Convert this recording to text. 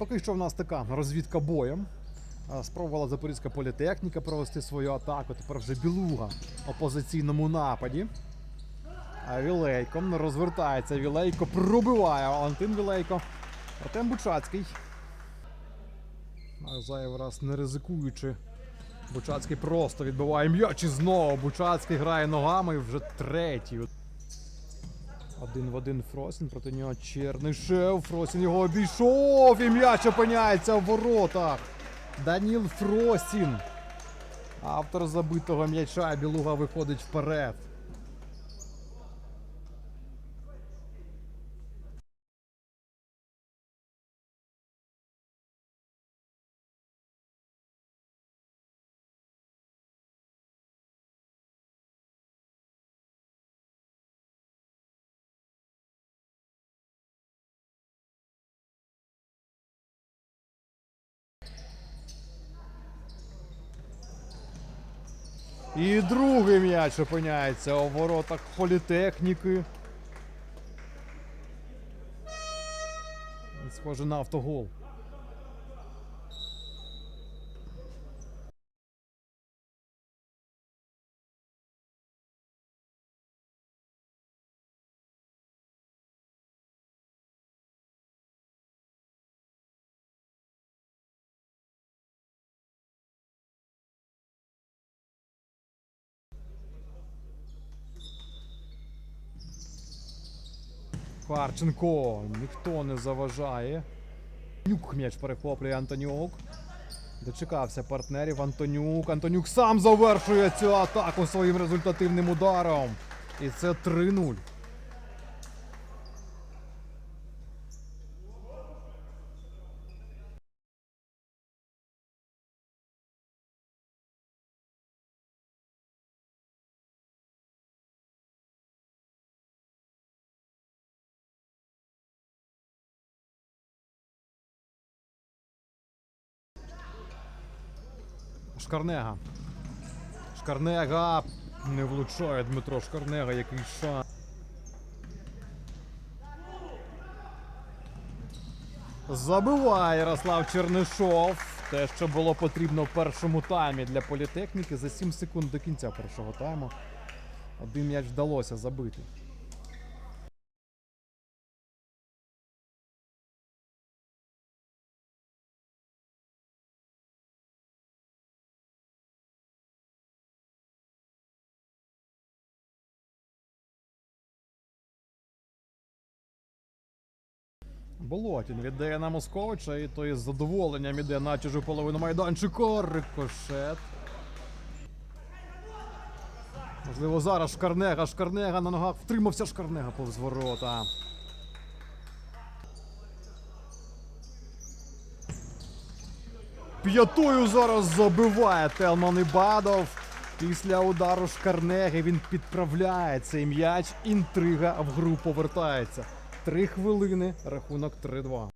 Поки що в нас така розвідка боєм. Спробувала Запорізька політехніка провести свою атаку. Тепер вже білуга у позиційному нападі. А Вілейко розвертається. Вілейко пробиває Валентин Вілейко. Артем Бучацький. Зайвий раз не ризикуючи. Бучацький просто відбиває м'яч і знову. Бучацький грає ногами вже третій. Один в один Фросін проти нього Чернишев. Фросін його обійшов і м'яч опиняється в воротах. Даніл Фросін. Автор забитого м'яча. Білуга виходить вперед. І другий м'яч опиняється у воротах політехніки. Схоже на автогол. Харченко. Ніхто не заважає. Нюк м'яч перехоплює Антонюк. Дочекався партнерів Антонюк. Антонюк сам завершує цю атаку своїм результативним ударом. І це 3-0. Шкарнега. Шкарнега. Не влучає Дмитро Шкарнега, який шанс. Забиває Ярослав Чернишов. Те, що було потрібно в першому таймі для політехніки за 7 секунд до кінця першого тайму. Один м'яч вдалося забити. Болотін віддає на Московича, і той з задоволенням іде на чужу половину майданчика. Рикошет. Можливо, зараз Шкарнега. Шкарнега на ногах втримався Шкарнега повз ворота. П'ятою зараз забиває Телман Ібадов. Після удару Шкарнеги він підправляє цей м'яч. Інтрига в гру повертається. Три хвилини, рахунок 3-2.